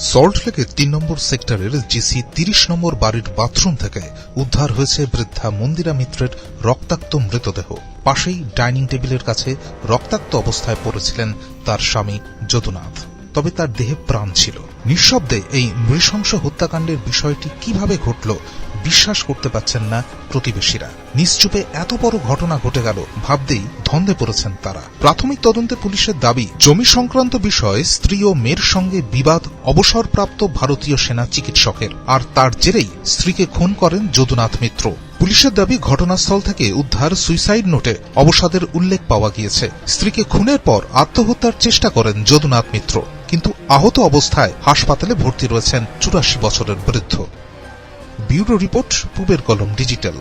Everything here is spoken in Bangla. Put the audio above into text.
সল্টলেকের তিন নম্বর সেক্টরের জিসি তিরিশ নম্বর বাড়ির বাথরুম থেকে উদ্ধার হয়েছে বৃদ্ধা মন্দিরা মিত্রের রক্তাক্ত মৃতদেহ। পাশেই ডাইনিং টেবিলের কাছে রক্তাক্ত অবস্থায় পড়েছিলেন তার স্বামী যদুনাথ। তবে তার দেহে প্রাণ ছিল। নিঃশব্দে এই নৃশংস হত্যাকাণ্ডের বিষয়টি কীভাবে ঘটল বিশ্বাস করতে পারছেন না প্রতিবেশীরা। নিশ্চুপে এত বড় ঘটনা ঘটে গেল, ভাবতেই ধন্দে পড়েছেন তারা। প্রাথমিক তদন্তে পুলিশের দাবি, জমি সংক্রান্ত বিষয়ে স্ত্রী ও মেয়ের সঙ্গে বিবাদ অবসরপ্রাপ্ত ভারতীয় সেনা চিকিৎসকের। আর তার জেরেই স্ত্রীকে খুন করেন যদুনাথ মিত্র। পুলিশের দাবি, ঘটনাস্থল থেকে উদ্ধার সুইসাইড নোটে অবসাদের উল্লেখ পাওয়া গিয়েছে। স্ত্রীকে খুনের পর আত্মহত্যার চেষ্টা করেন যদুনাথ মিত্র। কিন্তু আহত অবস্থায় হাসপাতালে ভর্তি রয়েছেন চুরাশি বছরের বৃদ্ধ। ব্যুরো রিপোর্ট পুবের কলম ডিজিটাল।